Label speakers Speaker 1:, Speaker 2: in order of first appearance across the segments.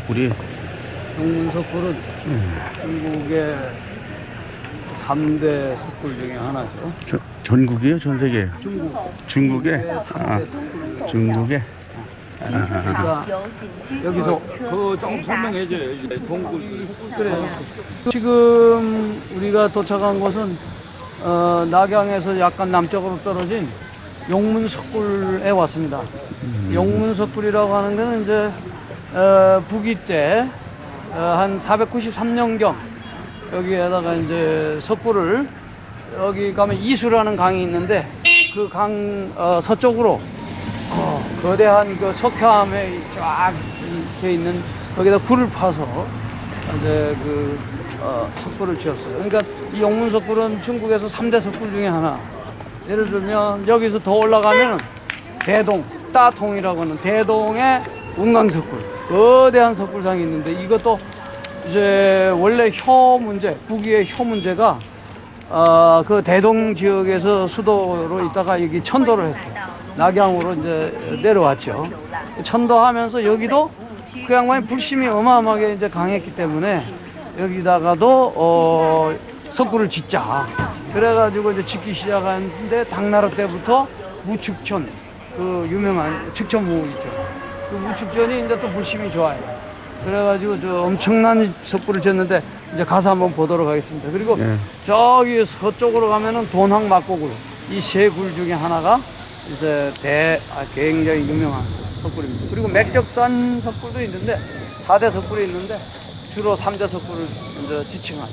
Speaker 1: 석굴이
Speaker 2: 용문석굴은 중국의 3대 석굴 중에 하나죠.
Speaker 1: 저, 전국이에요? 전 세계예요?
Speaker 2: 중국.
Speaker 1: 중국에?
Speaker 2: 중국의
Speaker 1: 아,
Speaker 2: 3대 석굴.
Speaker 1: 중국에?
Speaker 2: 그러니까 여기서
Speaker 3: 그좀 설명해줘요. 동굴
Speaker 2: 그래요. 지금 우리가 도착한 곳은 어, 낙양에서 약간 남쪽으로 떨어진 용문석굴에 왔습니다. 용문석굴이라고 하는 것은 이제 어, 북이 때 어, 한 493년경 여기에다가 이제 석굴을 여기 가면 이수라는 강이 있는데 그 강 어, 서쪽으로 어, 거대한 그 석회암에 쫙 이렇게 있는 거기다 굴을 파서 이제 그 어, 석굴을 지었어요. 그러니까 이 용문 석굴은 중국에서 3대 석굴 중에 하나. 예를 들면 여기서 더 올라가면 대동, 따통이라고 하는 대동의 운강석굴, 거대한 석굴상이 있는데 이것도 이제 원래 혀 문제, 북위의 혀 문제가 어, 그 대동 지역에서 수도로 있다가 여기 천도를 했어요. 낙양으로 이제 내려왔죠. 천도하면서 여기도 그 양반이 불심이 어마어마하게 이제 강했기 때문에 여기다가도 어, 석굴을 짓자. 그래가지고 이제 짓기 시작하는데 당나라 때부터 무축천 그 유명한 측천무 있죠. 그 무축전이 이제 또 불심이 좋아요. 그래가지고 저 엄청난 석굴을 짓는데 이제 가서 한번 보도록 하겠습니다. 그리고
Speaker 1: 예.
Speaker 2: 저기 서쪽으로 가면은 돈항 막고굴 이 세 굴 중에 하나가 이제 대 아, 굉장히 유명한 석굴입니다. 그리고 맥적산 석굴도 있는데 4대 석굴이 있는데 주로 3대 석굴을 이제 지칭한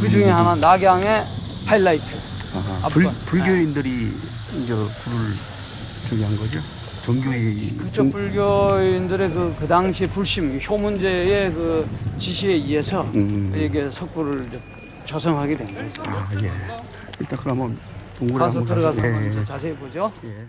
Speaker 2: 그 중에 하나 낙양의 하이라이트.
Speaker 1: 아하, 불,
Speaker 2: 앞번.
Speaker 1: 불교인들이 이제 굴을 저기 한 거죠? 종교의
Speaker 2: 그쪽 불교인들의 그, 그 당시 불심, 효문제의 그 지시에 의해서
Speaker 1: 음.
Speaker 2: 이게 석굴을 조성하게 된 거죠.
Speaker 1: 아, 예. 그럼 한번 동굴에
Speaker 2: 가서
Speaker 1: 한번 들어가서
Speaker 2: 한번
Speaker 1: 예,
Speaker 2: 이제 자세히 보죠.
Speaker 1: 예.